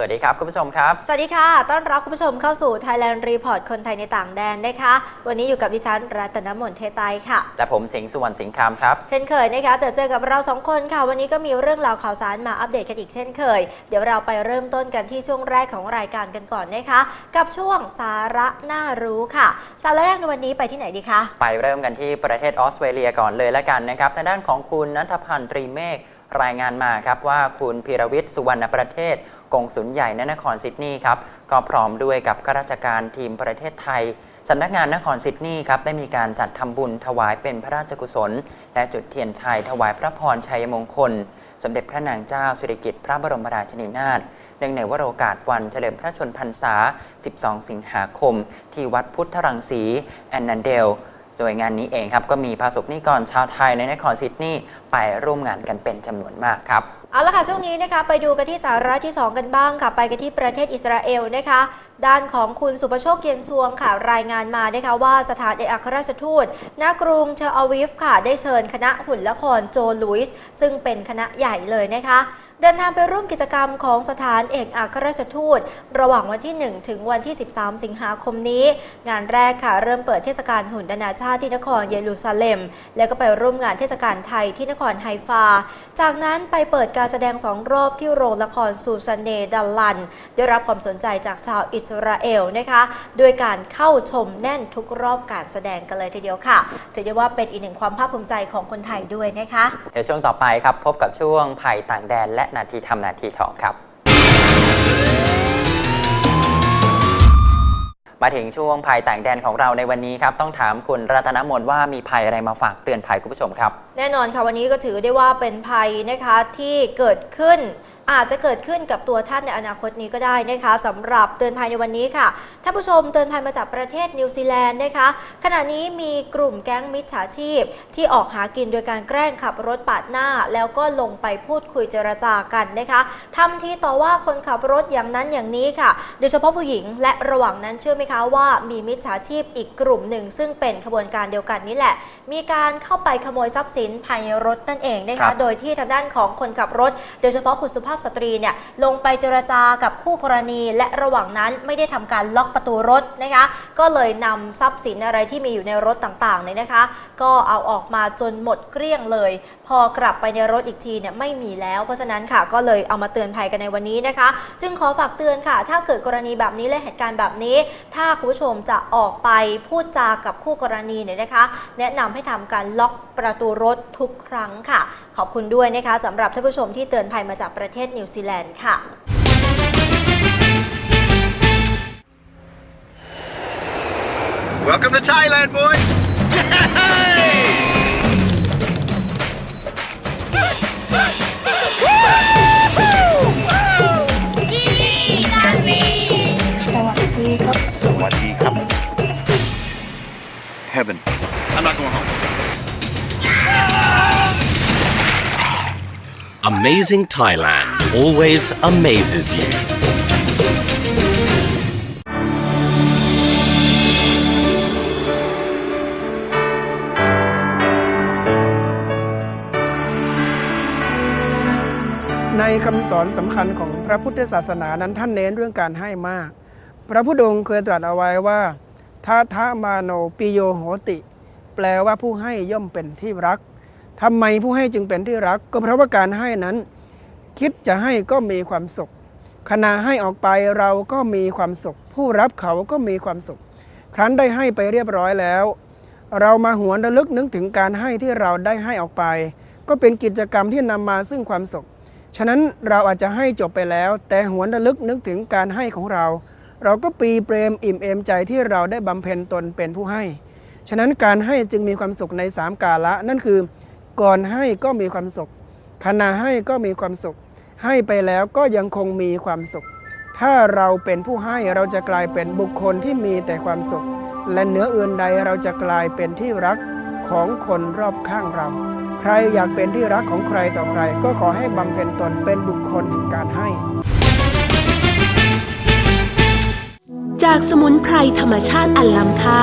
สวัสดีครับ คุณผู้ชมครับ สวัสดีค่ะ ต้อนรับคุณผู้ชมเข้าสู่ Thailand Report คนไทยในต่างแดนนะคะ วันนี้อยู่กับดิฉันรัตนมนเทไตค่ะ และผมสิงห์สุวรรณสิงห์คำครับ เช่นเคยนะคะเจอเจอกับเราสองคนค่ะ วันนี้ก็มีเรื่องราวข่าวสารมาอัปเดตกันอีกเช่นเคย เดี๋ยวเราไปเริ่มต้นกันที่ช่วงแรกของรายการกันก่อนนะคะ กับช่วงสาระน่ารู้ค่ะ สาระแรกในวันนี้ไปที่ไหนดีคะ ไปเริ่มกันที่ประเทศออสเตรเลียก่อนเลยละกันนะครับทางด้านของคุณนัทพันธ์ตรีเมฆรายงานมาครับว่าคุณพีรวิทย์สุวรรณประเทศ กงสุลใหญ่ณนครซิดนีย์ครับก็พร้อมด้วยกับข้าราชการทีมประเทศไทยสำนักงานนครซิดนีย์ครับได้มีการจัดทำบุญถวายเป็นพระราชกุศล และจุดเทียนชัยถวายพระพรชัยมงคล สมเด็จพระนางเจ้าสิริกิติ์พระบรมราชินีนาถเนื่องในวโรกาสวันเฉลิมพระชนพรรษา 12 สิงหาคม ที่วัดพุทธรังสีแอนนันเดล โดยงานนี้เองครับก็มีพระสงฆ์นิกรชาวไทยในนครซิดนีย์ไปร่วมงานกันเป็นจำนวนมากครับเอาละค่ะ ช่วงนี้นะคะไปดูกันที่สาระที่ 2 กันบ้างค่ะ ไปกันที่ประเทศอิสราเอลนะคะ ด้านของคุณสุประโชคเกียนซวงค่ะ รายงานมานะคะว่าสถานเอกอัครราชทูตณกรุงเทลอาวิฟค่ะ ได้เชิญคณะหุ่นละครโจลุยส์ซึ่งเป็นคณะใหญ่เลยนะคะ เดินทางไปร่วมกิจกรรมของสถานเอกอัครราชทูต ระหว่างวันที่ 1 ถึงวันที่ 13 สิงหาคมนี้ งานแรกค่ะ เริ่มเปิดเทศกาลหุ่นนานาชาติที่นครเยรูซาเล็ม แล้วก็ไปร่วมงานเทศกาลไทยที่นครไฮฟา จากนั้นไปเปิดการแสดงสองรอบที่โรงละครซูซานเนดัลลัน ได้รับความสนใจจากชาวอิสราเอลนะคะด้วยการเข้าชมแน่นทุกรอบการแสดงกันเลยทีเดียวค่ะถือได้ว่าเป็นอีกหนึ่งความภาคภูมิใจของคนไทยด้วยนะคะเดี๋ยวช่วงต่อไปครับพบกับช่วงภัยต่างแดนและนาทีทำนาทีทองครับ มาถึงช่วงภัยต่างแดนของเราในวันนี้ครับ ต้องถามคุณรัตนมนว่ามีภัยอะไรมาฝากเตือนภัยคุณผู้ชมครับ แน่นอนค่ะวันนี้ก็ถือได้ว่าเป็นภัยนะคะที่เกิดขึ้น อาจจะเกิดขึ้นกับตัวท่านในอนาคตนี้ก็ได้นะคะสำหรับเตือนภัยในวันนี้ค่ะท่านผู้ชมเตือนภัยมาจากประเทศนิวซีแลนด์นะคะขณะนี้มีกลุ่มแก๊งมิจฉาชีพ ที่ออกหากินโดยการแกล้งขับรถปาดหน้า แล้วก็ลงไปพูดคุยเจรจากันนะคะทำทีต่อว่าคนขับรถอย่างนั้นอย่างนี้ค่ะโดยเฉพาะผู้หญิงและระหว่างนั้นเชื่อไหมคะว่ามีมิจฉาชีพอีกกลุ่มหนึ่ง ซึ่งเป็นขบวนการเดียวกันนี่แหละ มีการเข้าไปขโมยทรัพย์สินภายในรถนั่นเองนะครัคะบโดยที่ทางด้านของคนขับรถ โดยเฉพาะคุณสุภาพสตรีเนี่ยลงไปเจรจากับคู่กรณีและระหว่างนั้นไม่ได้ทำการล็อกประตูรถนะคะก็เลยนำทรัพย์สินอะไรที่มีอยู่ในรถต่างๆเนี่ยนะคะ ก็เอาออกมาจนหมดเกลี้ยงเลย พอกลับไปในรถอีกทีเนี่ยไม่มีแล้ว เพราะฉะนั้นค่ะก็เลยเอามาเตือนภัยกันในวันนี้นะคะ จึงขอฝากเตือนค่ะ ถ้าเกิดกรณีแบบนี้และเหตุการณ์แบบนี้ ถ้าคุณผู้ชมจะออกไปพูดจากับคู่กรณีเนี่ยนะคะ แนะนำให้ทำการล็อกประตูรถทุกครั้งค่ะ ขอบคุณด้วยนะคะสำหรับท่านผู้ชมที่เตือนภัยมาจากประเทศนิวซีแลนด์ค่ะ Welcome to Thailand, boys! Amazing Thailand always amazes you. ในคำสอนสำคัญของพระพุทธศาสนานั้นท่านเน้นเรื่องการให้มาก พระพุทธองค์เคยตรัสเอาไว้ว่าทัทามาโนปิโยโหติ แปลว่าผู้ให้ย่อมเป็นที่รัก ทำไมผู้ให้จึงเป็นที่รัก ก็เพราะว่าการให้นั้น คิดจะให้ก็มีความสุข ขณะให้ออกไปเราก็มีความสุข ผู้รับเขาก็มีความสุข ครั้นได้ให้ไปเรียบร้อยแล้ว เรามาหวนระลึกนึกถึงการให้ที่เราได้ให้ออกไป ก็เป็นกิจกรรมที่นำมาซึ่งความสุข ฉะนั้นเราอาจจะให้จบไปแล้ว แต่หวนระลึกนึกถึงการให้ของเรา เราก็ปีเปรมอิ่มเอมใจที่เราได้บำเพ็ญตนเป็นผู้ให้ ฉะนั้นการให้จึงมีความสุขในสามกาละนั่นคือ ก่อนให้ก็มีความสุข ขณะให้ก็มีความสุข ให้ไปแล้วก็ยังคงมีความสุข ถ้าเราเป็นผู้ให้เราจะกลายเป็นบุคคลที่มีแต่ความสุข และเหนืออื่นใดเราจะกลายเป็นที่รักของคนรอบข้างเรา ใครอยากเป็นที่รักของใครต่อใคร ก็ขอให้บำเพ็ญตนเป็นบุคคลแห่งการให้ จากสมุนไพรธรรมชาติอันล้ำค่า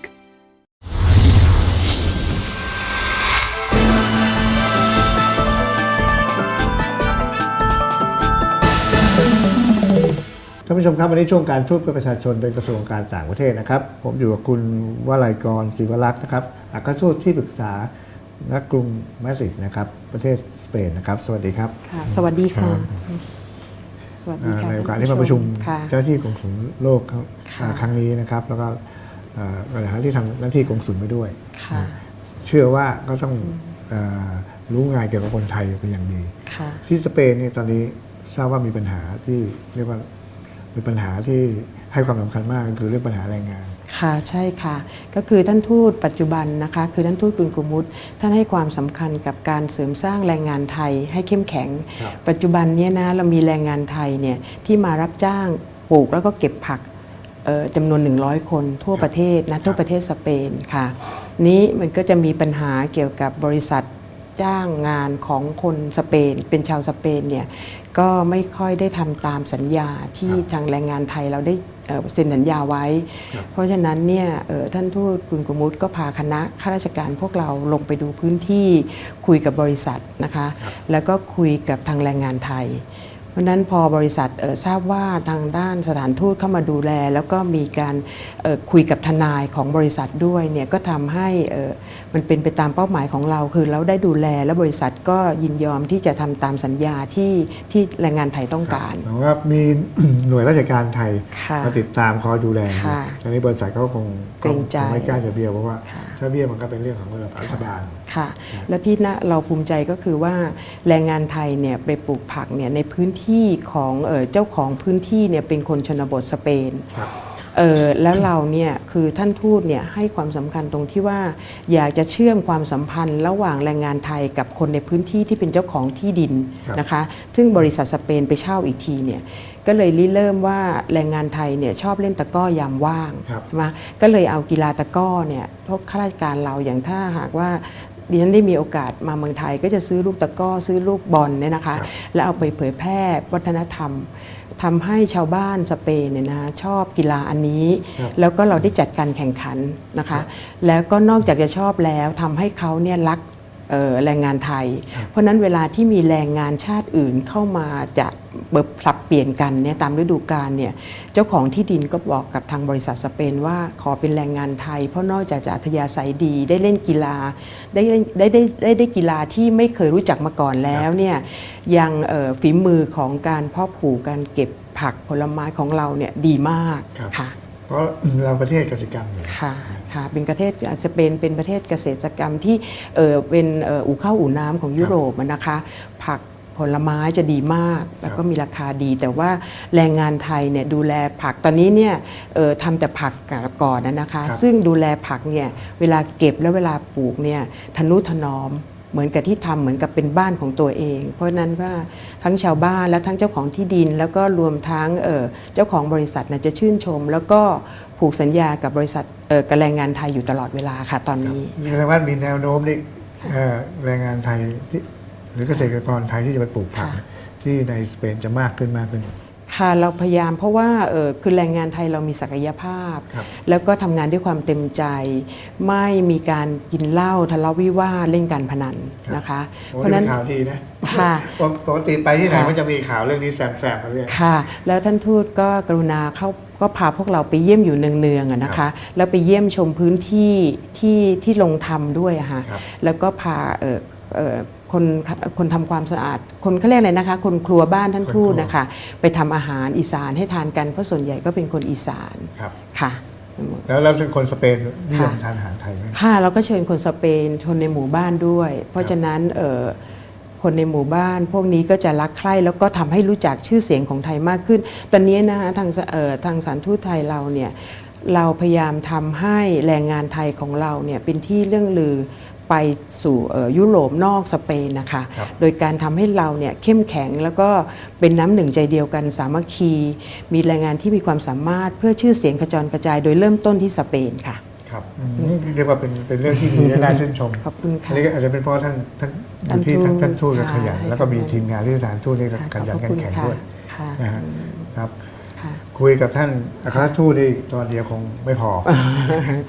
ผู้ชมครับวันนี้ช่วงการทูตเพื่อประชาชนโดยกระทรวงการต่างประเทศนะครับ ผมอยู่กับคุณวลัยกรศรีวรักษ์นะครับอัครทูตที่ปรึกษาณกรุงมาดริดนะครับ ประเทศสเปนนะครับ สวัสดีครับ ค่ะสวัสดีค่ะ สวัสดีอ่าค่ะในโอกาสท่ที่นมาประชุมค่ะเจ้าหน้าที่กงสุลโลกครับค่ะอ่าครั้งนี้นะครับ แล้วก็อ่าในฐานะที่ทำหน้าที่กงสุลไปด้วยค่ะเชื่อว่าก็ต้องอ่ารู้งานเกี่ยวกับคนไทยเป็นอย่างดีค่ะที่สเปนเนี่ยตอนนี้ทราบว่ามีปัญหาที่เรียกว่า มีปัญหาที่ให้ความสำคัญมากก็คือเรื่องปัญหาแรงงานค่ะใช่ค่ะ ก็คือท่านทูตปัจจุบันนะคะคือท่านทูตกุลกุมุตท่านให้ความสำคัญกับการเสริมสร้างแรงงานไทยให้เข้มแข็งครับปัจจุบันเนี้นะเรามีแรงงานไทยเนี่ยที่มารับจ้างปลูกแล้วก็เก็บผักเอ่อจำนวน 100 คนทั่วประเทศนะทั่วประเทศสเปนค่ะ นี้มันก็จะมีปัญหาเกี่ยวกับบริษัท จ้างงานของคนสเปน เป็นชาวสเปนเนี่ยก็ไม่ค่อยได้ทำตามสัญญาที่ครับทางแรงงานไทยเราได้เอ่อเซ็นสัญญาไว้ครับเพราะฉะนั้นเนี่ยเอ่อท่านทูตกุลกุมุตก็พาคณะข้าราชการพวกเราลงไปดูพื้นที่คุยกับบริษัทนะคะ แล้วก็คุยกับทางแรงงานไทย เพราะฉะนั้นพอบริษัทเอ่อทราบว่าทางด้านสถานทูตเข้ามาดูแล แล้วก็มีการเอ่อคุยกับทนายของบริษัทด้วยเนี่ยก็ทำให้เอ่อมันเป็นไปตามเป้าหมายของเรา คือเราได้ดูแลแล้วบริษัทก็ยินยอมที่จะทำตามสัญญาที่ที่แรงงานไทยต้องการหมายว่ามีหน่วยราชการไทยค่ะมาติดตามคอยดูแลค่ะตอนนี้บริษัทเขาคงเกรงใจคงไม่กล้าจะเบี้ยวเพราะว่าค่ะถ้าเบี้ยวมันก็เป็นเรื่องของระดับรัฐบาล ค่ะ และที่น่าเราภูมิใจก็คือว่าแรงงานไทยเนี่ยไปปลูกผักเนี่ยในพื้นที่ของเออเจ้าของพื้นที่เนี่ยเป็นคนชนบทสเปนครับเออแล้วเราเนี่ยคือท่านทูตเนี่ยให้ความสำคัญตรงที่ว่า อยากจะเชื่อมความสัมพันธ์ ระหว่างแรงงานไทยกับคนในพื้นที่ที่เป็นเจ้าของที่ดินครับนะคะ ซึ่งบริษัทสเปนไปเช่าอีกทีเนี่ยก็เลยริเริ่มว่าแรงงานไทยเนี่ยชอบเล่นตะกร้อยามว่างครับใช่ไหมก็เลยเอากีฬาตะกร้อเนี่ยพวกข้าราชการเราอย่างถ้าหากว่า ดิฉันได้มีโอกาสมาเมืองไทย ก็จะซื้อลูกตะกร้อซื้อลูกบอลเนี่ยนะคะครับแล้วเอาไปเผยแพร่วัฒนธรรมทำให้ชาวบ้านสเปนเนี่ยนะชอบกีฬาอันนี้ครับแล้วก็เราได้จัดการแข่งขันนะคะ แล้วก็นอกจากจะชอบแล้วทำให้เขาเนี่ยรักเอ่อ แรงงานไทย เพราะฉะนั้นเวลาที่มีแรงงานชาติอื่นเข้ามาจะเบิบผลับเปลี่ยนกันเนี่ยตามฤดูกาลเนี่ยเจ้าของที่ดินก็บอกกับทางบริษัทสเปนว่าขอเป็นแรงงานไทย เพราะนอกจากจะอัธยาศัยดีได้เล่นกีฬาได้เล่นได้ได้ได้ได้กีฬาที่ไม่เคยรู้จักมาก่อนแล้วเนี่ยยังเอ่อฝีมือของการเพาะปลูกการเก็บผักผลไม้ของเราเนี่ยดีมากครับค่ะเพราะเราประเทศกสิกรรมอยู่ค่ะ ค่ะเป็นประเทศสเปนเป็นประเทศเกษตรกรรมที่เออเป็นเอ่ออู่ข้าวอู่น้ำของยุโรปอะนะคะผักผลไม้จะดีมาก แล้วก็มีราคาดี แต่ว่าแรงงานไทยเนี่ยดูแลผักตอนนี้เนี่ยเอ่อทำแต่ผักก่อนนะนะคะครับซึ่งดูแลผักเนี่ยเวลาเก็บและเวลาปลูกเนี่ยทนุถนอมเหมือนกับที่ทำเหมือนกับเป็นบ้านของตัวเอง เพราะฉะนั้นว่าทั้งชาวบ้านและทั้งเจ้าของที่ดิน แล้วก็รวมทั้งเอ่อเจ้าของบริษัทนะจะชื่นชม แล้วก็ ผูกสัญญากับบริษัทเอ่อกับแรงงานไทยอยู่ตลอดเวลาค่ะตอนนี้มีแสดงว่ามีแนวโน้มนี่เอ่อแรงงานไทยที่หรือเกษตรกรไทยที่จะไปปลูกผักค่ะที่ในสเปนจะมากขึ้นมากขึ้น ค่ะเราพยายามเพราะว่าเออคือแรงงานไทยเรามีศักยภาพครับแล้วก็ทำงานด้วยความเต็มใจ ไม่มีการกินเหล้าทะเลาะวิวาทเล่นการพนันนะคะโอ้เพราะฉะนั้นนี่ข่าวดีนะค่ะปกติไปที่ไหนค่ะมันจะมีข่าวเรื่องนี้แซมๆมาเรื่อยค่ะ แล้วท่านทูตก็กรุณาเข้าก็พาพวกเราไปเยี่ยมอยู่เนืองๆอะนะครัคะบแล้วไปเยี่ยมชมพื้นที่ที่ที่ลงทำด้วยอะค่ะครับแล้วก็พาเอ่อเอ่อ คนคนทำความสะอาด คนเขาเรียกอะไรนะคะ คนครัวบ้านท่านทูตนะคะ ไปทำอาหารอีสานให้ทานกันเพราะส่วนใหญ่ก็เป็นคนอีสานครับ ค่ะ แล้วแล้วเป็นคนสเปนนิยมค่ะทานอาหารไทยไหม ค่ะเราก็เชิญคนสเปนคนในหมู่บ้านด้วย เพราะฉะนั้นเอ่อคนในหมู่บ้าน พวกนี้ก็จะรักใคร่แล้วก็ทำให้รู้จักชื่อเสียงของไทยมากขึ้น ตอนนี้นะคะทางสเอ่อทางสารทูตไทยเราเนี่ยเราพยายามทำให้แรงงานไทยของเราเนี่ยเป็นที่เรื่องลือ ไปสู่เอ่อยุโรปนอกสเปนนะคะครับโดยการทำให้เราเนี่ยเข้มแข็งแล้วก็เป็นน้ำหนึ่งใจเดียวกันสามัคคี มีแรงงานที่มีความสามารถเพื่อชื่อเสียงกระจรกระจายโดยเริ่มต้นที่สเปนค่ะครับอืมนี่เรียกว่าเป็นเป็นเรื่องที่ดีและน่าชื่นชมขอบคุณค่ะอันนี้ก็อาจจะเป็นเพราะท่านท่านอยู่ที่ท่าท่านนทูตท่านทูตก็ขยันค่ะแล้วก็มีให้ทีมงานที่สถานทูตนี่ก็ค่ะขยันขอบขัคุนณแข็งค่ะด้วยค่ะนะฮะครับ ค่ะคุยกับท่านอัครราชทูตนี่ตอนเดียวคงไม่พอ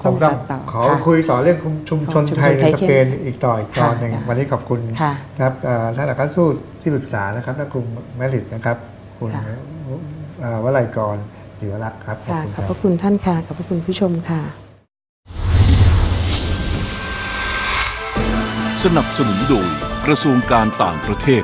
ผต้อมงต้องตัดต่อขอค่ะคุยต่อเรื่องชุมชนชุมชนไทยในไทยสเข้มเปนอีกต่ออีกตอนหนึ่งค่ะวันนี้ขอบคุณค่ะครับเอ่อท่านอัครราชทูตที่ปรึกษานะครับนักกรุงแมดริดนะครับ คุณค่ะเอ่อวลัยกรศิวรักษ์ครับขอบค่ะคุณขคอบรับพระคุณท่านค่ะขอบพระคุณผู้ชมค่ะ สนับสนุนโดยกระทรวงการต่างประเทศ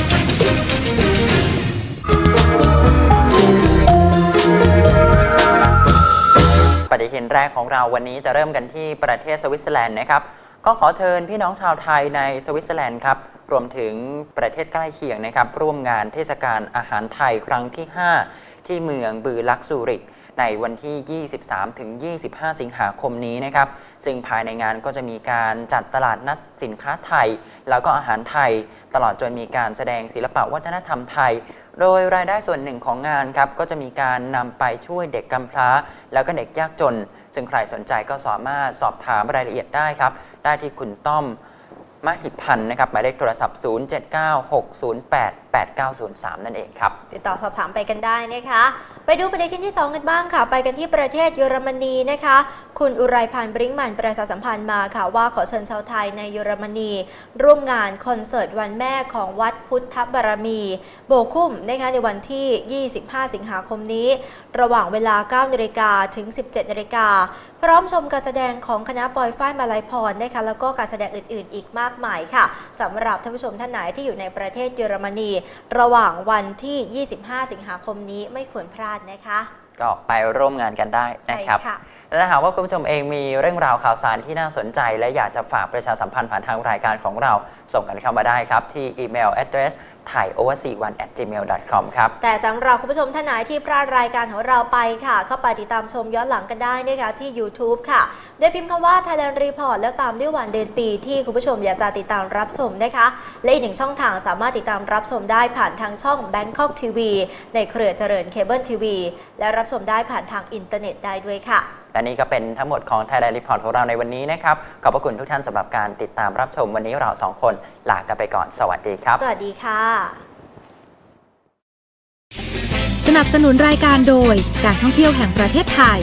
ฏิทินแรกของเราวันนี้จะเริ่มกันที่ประเทศสวิตเซอร์แลนด์นะครับก็ขอเชิญพี่น้องชาวไทยในสวิตเซอร์แลนด์ครับรวมถึงประเทศใกล้เคียงนะครับ ร่วมงานเทศกาลอาหารไทยครั้งที่ 5 ที่เมืองบือลักซูริก ในวันที่ 23 ถึง 25 สิงหาคมนี้นะครับ ซึ่งภายในงานก็จะมีการจัดตลาดนัดสินค้าไทย แล้วก็อาหารไทย ตลอดจนมีการแสดงศิลปะวัฒนธรรมไทย โดยรายได้ส่วนหนึ่งของงานครับก็จะมีการนำไปช่วยเด็กกำพร้า แล้วก็เด็กยากจน ซึ่งใครสนใจก็สามารถสอบถามรายละเอียดได้ครับ ได้ที่คุณต้อมมหิพันธ์นะครับหมายเลขโทรศัพท์0960889003 นั่นเองครับ ติดต่อสอบถามไปกันได้นะคะไปดูประเด็นที่ 2 กันบ้างค่ะ ไปกันที่ประเทศเยอรมนีนะคะ คุณอุไรพันธ์บริงมันประชาสัมพันธ์มาค่ะ ว่าขอเชิญชาวไทยในเยอรมนี ร่วมงานคอนเสิร์ตวันแม่ของวัดพุทธบารมี โบคุ้มนะคะในวันที่ 25 สิงหาคมนี้ ระหว่างเวลา9นาฬิกาถึง 17นาฬิกา พร้อมชมการแสดงของคณะปอยฝ้ายมาลัยพรนะคะแล้วก็การแสดงอื่นๆ อีกมากมายค่ะสำหรับท่านผู้ชมท่านไหนที่อยู่ในประเทศเยอรมนี ระหว่างวันที่ 25 สิงหาคมนี้ไม่ควรพลาดนะคะ ก็ไปร่วมงานกันได้ใช่นะครับค่ะและถ้าหากว่าคุณผู้ชมเองมีเรื่องราวข่าวสารที่น่าสนใจ และอยากจะฝากประชาสัมพันธ์ผ่านทางรายการของเราส่งกันเข้ามาได้ครับที่อีเมล address thai oversea 1 at gmail com ครับ แต่สำหรับคุณผู้ชมท่านไหนที่พลาดรายการของเราไปค่ะ เข้าไปติดตามชมย้อนหลังกันได้นะคะที่ YouTube ค่ะ โดยพิมพ์คำว่า Thailand Report แล้วตามด้วยวันเดือนปีที่คุณผู้ชมอยากจะติดตามรับชมนะคะ และอีกหนึ่งช่องทางสามารถติดตามรับชมได้ผ่านทางช่อง Bangkok TV ในเครือเจริญเคเบิลทีวีและรับชมได้ผ่านทางอินเทอร์เน็ตได้ด้วยค่ะ และนี่ก็เป็นทั้งหมดของ Thailand Report ของเราในวันนี้นะครับ ขอบพระคุณทุกท่านสำหรับการติดตามรับชมวันนี้เราสองคนลากันไปก่อน สวัสดีครับ สวัสดีค่ะ สนับสนุนรายการโดยการท่องเที่ยวแห่งประเทศไทย